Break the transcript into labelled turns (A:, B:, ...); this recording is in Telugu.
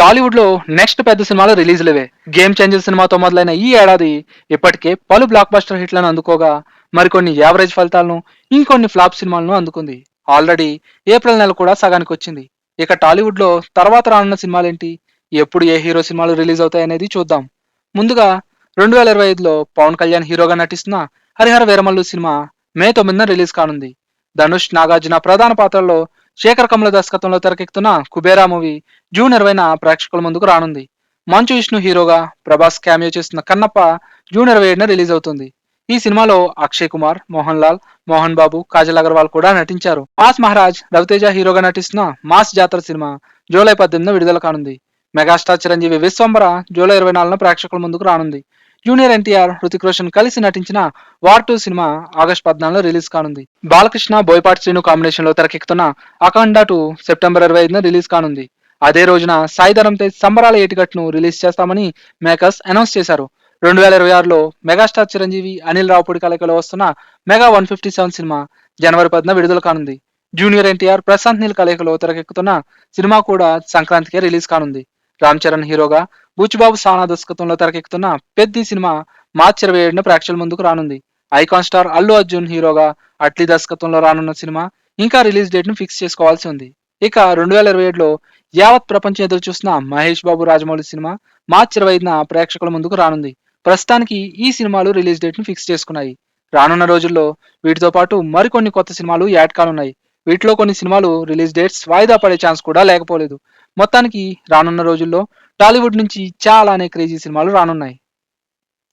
A: టాలీవుడ్లో నెక్స్ట్ పెద్ద సినిమాలు రిలీజ్ లేవే. గేమ్ చేంజర్ సినిమాతో మొదలైన ఈ ఏడాది ఇప్పటికే పలు బ్లాక్ బస్టర్ హిట్లను అందుకోగా మరికొన్ని యావరేజ్ ఫలితాలను ఇంకొన్ని ఫ్లాప్ సినిమాలను అందుకుంది. ఆల్రెడీ ఏప్రిల్ నెల కూడా సగానికి వచ్చింది. ఇక టాలీవుడ్లో తర్వాత రానున్న సినిమాలేంటి? ఎప్పుడు ఏ హీరో సినిమాలు రిలీజ్ అవుతాయనేది చూద్దాం. ముందుగా రెండు వేల ఇరవై ఐదులో పవన్ కళ్యాణ్ హీరోగా నటిస్తున్న హరిహర వీరమల్లు సినిమా మే తొమ్మిదిన రిలీజ్ కానుంది. ధనుష్ నాగార్జున ప్రధాన పాత్రల్లో శేఖర్ కమల దర్శకత్వంలో తెరకెక్కుతున్న కుబేరా మూవీ జూన్ ఇరవైన ప్రేక్షకుల ముందుకు రానుంది. మంచు విష్ణు హీరోగా ప్రభాస్ క్యామియో చేస్తున్న కన్నప్ప జూన్ ఇరవై ఏడున రిలీజ్ అవుతుంది. ఈ సినిమాలో అక్షయ్ కుమార్ మోహన్ లాల్ మోహన్ బాబు కాజల్ అగర్వాల్ కూడా నటించారు. మాస్ మహారాజ్ రవితేజ హీరోగా నటిస్తున్న మాస్ జాతర సినిమా జూలై పద్దెనిమిదిన విడుదల కానుంది. మెగాస్టార్ చిరంజీవి విశ్వంబర జూలై ఇరవై నాలుగున ప్రేక్షకుల ముందుకు రానుంది. జూనియర్ ఎన్టీఆర్ హృతిక్ రోషన్ కలిసి నటించిన వార్ టూ సినిమా ఆగస్ట్ పద్నాలుగులో రిలీజ్ కానుంది. బాలకృష్ణ బోయపాటి శ్రీను కాంబినేషన్లో తెరకెక్కుతున్న అఖండ టూ సెప్టెంబర్ ఇరవై ఐదున రిలీజ్ కానుంది. అదే రోజున సాయిధరం తేజ్ సంబరాల ఏటికట్ను రిలీజ్ చేస్తామని మేకర్స్ అనౌన్స్ చేశారు. రెండు వేల ఇరవై ఆరులో మెగాస్టార్ చిరంజీవి అనిల్ రావుపూడి కలయికలో వస్తున్న mega one fifty seven cinema జనవరి పదిన విడుదల కానుంది. జూనియర్ ఎన్టీఆర్ ప్రశాంత్ నీల్ కలయికలో తెరకెక్కుతున్న సినిమా కూడా సంక్రాంతికే రిలీజ్ కానుంది. రామ్ చరణ్ హీరోగా బుచ్చిబాబు సానా దర్శకత్వంలో తెరకెక్కుతున్న పెద్ది సినిమా మార్చి ఇరవై ఏడున ప్రేక్షకుల ముందుకు రానుంది. ఐకాన్ స్టార్ అల్లు అర్జున్ హీరోగా అట్లీ దర్శకత్వంలో రానున్న సినిమా ఇంకా రిలీజ్ డేట్ను ఫిక్స్ చేసుకోవాల్సి ఉంది. ఇక రెండు వేల ఇరవై ఏడులో యావత్ ప్రపంచం ఎదురు చూస్తున్న మహేష్ బాబు రాజమౌళి సినిమా మార్చి ఇరవై ఐదున ప్రేక్షకుల ముందుకు రానుంది. ప్రస్తుతానికి ఈ సినిమాలు రిలీజ్ డేట్ను ఫిక్స్ చేసుకున్నాయి. రానున్న రోజుల్లో వీటితో పాటు మరికొన్ని కొత్త సినిమాలు యాడ్ కానున్నాయి. వీటిలో కొన్ని సినిమాలు రిలీజ్ డేట్స్ వాయిదా పడే ఛాన్స్ కూడా లేకపోలేదు. మొత్తానికి రానున్న రోజుల్లో టాలీవుడ్ నుంచి చాలానే క్రేజీ సినిమాలు రానున్నాయి.